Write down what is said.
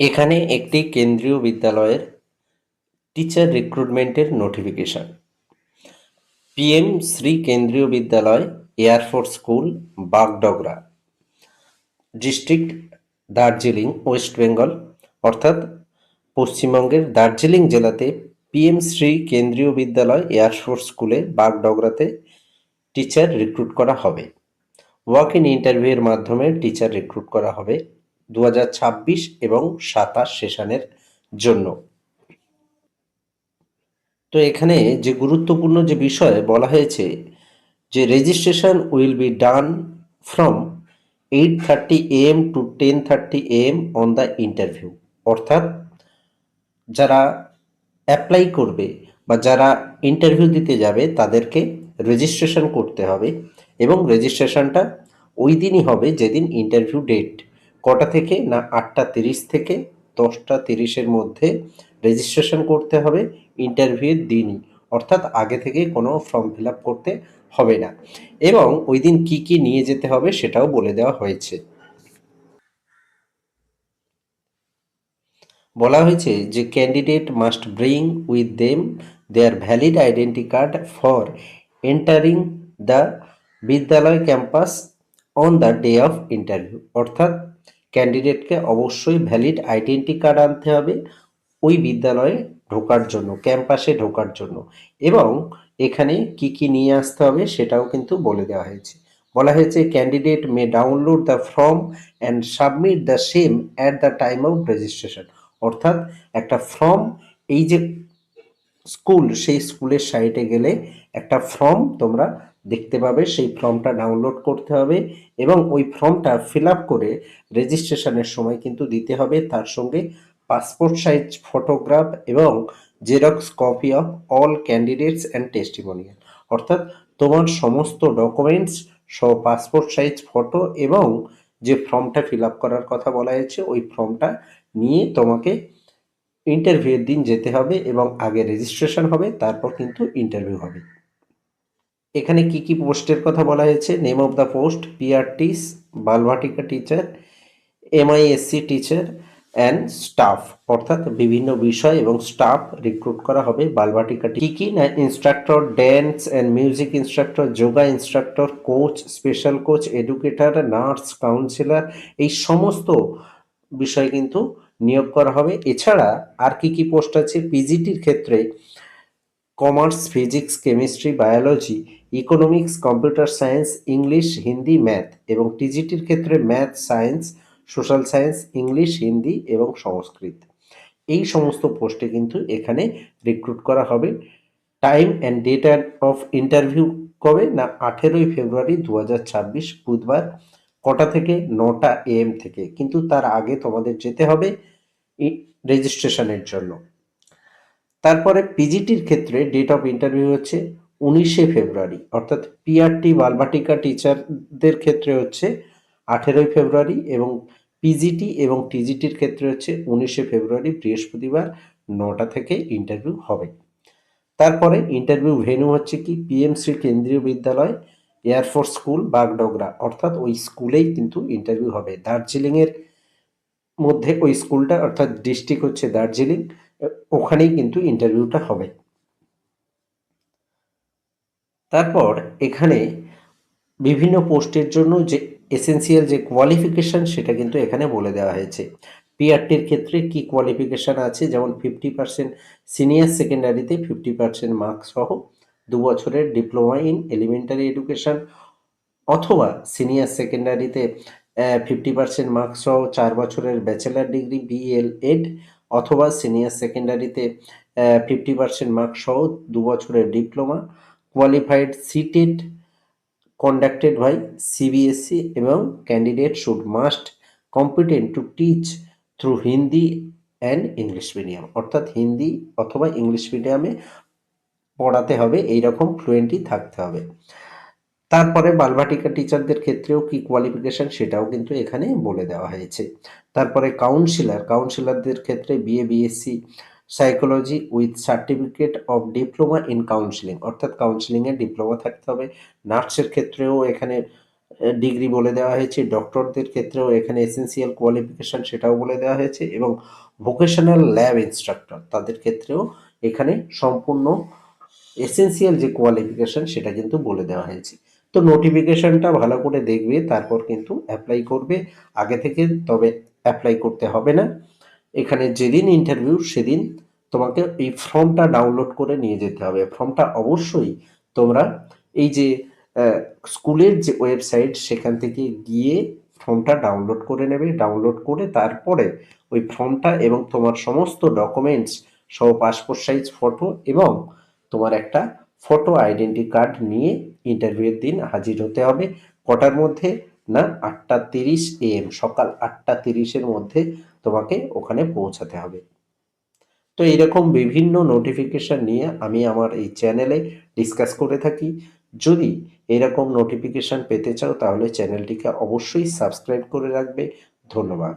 এখানে একটি কেন্দ্রীয় বিদ্যালয়ের teacher রিক্রুটমেন্টের notification PM Shri Kendriya Vidyalaya air force school Bagdogra district Darjeeling west Bengal অর্থাৎ পশ্চিমবঙ্গের দার্জিলিং জেলাতে পিএম শ্রী কেন্দ্রীয় বিদ্যালয় এয়ারফোর্স স্কুলে বাগডগরাতে টিচার রিক্রুট করা হবে। ওয়াক ইন ইন্টারভিউয়ের মাধ্যমে টিচার রিক্রুট করা হবে। দু এবং সাতাশ সেশনের জন্য। তো এখানে যে গুরুত্বপূর্ণ যে বিষয় বলা হয়েছে যে registration will be done from eight thirty AM to ten thirty AM on the interview অর্থাৎ যারা অ্যাপ্লাই করবে বা যারা ইন্টারভিউ দিতে যাবে তাদেরকে রেজিস্ট্রেশন করতে হবে এবং রেজিস্ট্রেশনটা ওই দিনই হবে যেদিন ইন্টারভিউ ডেট কটা থেকে না আটটা তিরিশ থেকে দশটা তিরিশের মধ্যে রেজিস্ট্রেশন করতে হবে ইন্টারভিউয়ের দিনই। অর্থাৎ আগে থেকে কোনো ফর্ম ফিল আপ করতে হবে না। এবং ওই দিন কী কী নিয়ে যেতে হবে সেটাও বলে দেওয়া হয়েছে। বলা হয়েছে যে candidate must bring with them their valid identity card for entering the Vidyalaya campus on the day of interview অর্থাৎ ক্যান্ডিডেটকে অবশ্যই ভ্যালিড আইডেন্টি কার্ড আনতে হবে, ওই বিদ্যালয়ে ঢোকার জন্য ক্যাম্পাসে ঢোকার জন্য। এবং এখানে কি কি নিয়ে আসতে হবে সেটাও কিন্তু বলে দেওয়া হয়েছে। বলা হয়েছে candidate may download the form and submit the same at the time of registration অর্থাৎ একটা ফর্ম এই যে স্কুল সেই স্কুলের সাইটে গেলে একটা ফর্ম তোমরা দেখতে পাবে, সেই ফর্মটা ডাউনলোড করতে হবে এবং ওই ফর্মটা ফিল আপ করে রেজিস্ট্রেশনের সময় কিন্তু দিতে হবে। তার সঙ্গে পাসপোর্ট সাইজ ফটোগ্রাফ এবং xerox copy of all candidates and testimonial অর্থাৎ তোমার সমস্ত ডকুমেন্টস সহ পাসপোর্ট সাইজ ফটো এবং যে ফর্মটা ফিল আপ করার কথা বলা হয়েছে, ওই ফর্মটা নিয়ে তোমাকে ইন্টারভিউয়ের দিন যেতে হবে এবং আগে রেজিস্ট্রেশন হবে, তারপর কিন্তু ইন্টারভিউ হবে। এখানে কি কি পোস্টের কথা বলা হয়েছে? Name of the post PRTs Balvatika teacher MISC teacher and staff অর্থাৎ বিভিন্ন বিষয় এবং স্টাফ রিক্রুট করা হবে বালভাটিকা কি কি? না instructor dance and music instructor yoga instructor coach special coach educator nurse counsellor এই সমস্ত বিষয় কিন্তু নিয়োগ করা হবে। এছাড়া আর কি কি পোস্ট আছে? পিজিটির ক্ষেত্রে commerce physics chemistry biology economics computer science English Hindi math এবং টিজিটির ক্ষেত্রে math science social science English Hindi এবং সংস্কৃত। এই সমস্ত পোস্টে কিন্তু এখানে রিক্রুট করা হবে। Time and date of interview কবে? না, আঠেরোই ফেব্রুয়ারি দু বুধবার কটা থেকে? নটা এম থেকে। কিন্তু তার আগে তোমাদের যেতে হবে রেজিস্ট্রেশনের জন্য। তারপরে পিজিটির ক্ষেত্রে ডেট অফ ইন্টারভিউ হচ্ছে উনিশে ফেব্রুয়ারি, অর্থাৎ পিআরটি বালবাটিকা টিচারদের ক্ষেত্রে হচ্ছে আঠেরোই ফেব্রুয়ারি এবং পিজিটি এবং টিজিটির ক্ষেত্রে হচ্ছে উনিশে ফেব্রুয়ারি, বৃহস্পতিবার নটা থেকে ইন্টারভিউ হবে। তারপরে ইন্টারভিউ ভেন্যু হচ্ছে কি? পিএমসি কেন্দ্রীয় বিদ্যালয় এয়ারফোর্স স্কুল বাগডোগরা অর্থাৎ ওই স্কুলেই কিন্তু ইন্টারভিউ হবে। দার্জিলিংয়ের মধ্যে ওই স্কুলটা, অর্থাৎ ডিস্ট্রিক্ট হচ্ছে দার্জিলিং। ওখানেই কিন্তু ইন্টারভিউটা হবে। তারপর এখানে বিভিন্ন পোস্টের জন্য যে এসেন্সিয়াল যে কোয়ালিফিকেশান সেটা কিন্তু এখানে বলে দেওয়া হয়েছে। পিআরটির ক্ষেত্রে কি কোয়ালিফিকেশান আছে? যেমন ফিফটি পার্সেন্ট সিনিয়র সেকেন্ডারিতে ফিফটি পার্সেন্ট মার্কস সহ দু বছরের ডিপ্লোমা ইন এলিমেন্টারি এডুকেশান অথবা সিনিয়র সেকেন্ডারিতে ফিফটি পার্সেন্ট মার্কস সহ চার বছরের bachelor degree B El Ed অথবা সিনিয়র সেকেন্ডারিতে ফিফটি পার্সেন্ট মার্কস সহ দু বছরের diploma qualified CTET conducted by CBSE এবং candidate should must competent to teach through Hindi and English medium অর্থাৎ হিন্দি অথবা ইংলিশ মিডিয়ামে পড়াতে হবে এই রকম ফ্লুয়েন্টই থাকতে হবে। তারপরে বালভাটিকা টিচারদের ক্ষেত্রেও কি কোয়ালিফিকেশন সেটাও কিন্তু এখানে বলে দেওয়া হয়েছে। তারপরে কাউন্সিলর কাউন্সিলরদের ক্ষেত্রে BA BSc psychology with certificate of diploma in counselling অর্থাৎ কাউন্সিলিংয়ে ডিপ্লোমা থাকতে হবে। নার্সের ক্ষেত্রেও এখানে ডিগ্রি বলে দেওয়া হয়েছে। ডক্টরদের ক্ষেত্রেও এখানে এসেন্সিয়াল কোয়ালিফিকেশন সেটাও বলে দেওয়া হয়েছে এবং ভোকেশনাল ল্যাব ইনস্ট্রাক্টর তাদের ক্ষেত্রেও এখানে সম্পূর্ণ এসেন্সিয়াল যে কোয়ালিফিকেশন সেটা কিন্তু বলে দেওয়া হয়েছে। তো নোটিফিকেশনটা ভালো করে দেখবে, তারপর কিন্তু অ্যাপ্লাই করবে। আগে থেকে তবে অ্যাপ্লাই করতে হবে না। এখানে যেদিন ইন্টারভিউ সেদিন তোমাকে এই ফর্মটা ডাউনলোড করে নিয়ে যেতে হবে। ফর্মটা অবশ্যই তোমরা এই যে স্কুলের যে ওয়েবসাইট সেখান থেকে গিয়ে ফর্মটা ডাউনলোড করে নেবে। ডাউনলোড করে তারপরে ওই ফর্মটা এবং তোমার সমস্ত ডকুমেন্টস সহ পাসপোর্ট সাইজ ফটো এবং তোমার একটা ফটো আইডেন্টি কার্ড নিয়ে ইন্টারভিউয়ের দিন হাজির হতে হবে। কটার মধ্যে? না, আটটা তিরিশ এম সকাল আটটা তিরিশের মধ্যে তোমাকে ওখানে পৌঁছাতে হবে। তো এইরকম বিভিন্ন নোটিফিকেশন নিয়ে আমি আমার এই চ্যানেলে ডিসকাস করে থাকি। যদি এরকম নোটিফিকেশান পেতে চাও, তাহলে চ্যানেলটিকে অবশ্যই সাবস্ক্রাইব করে রাখবে। ধন্যবাদ।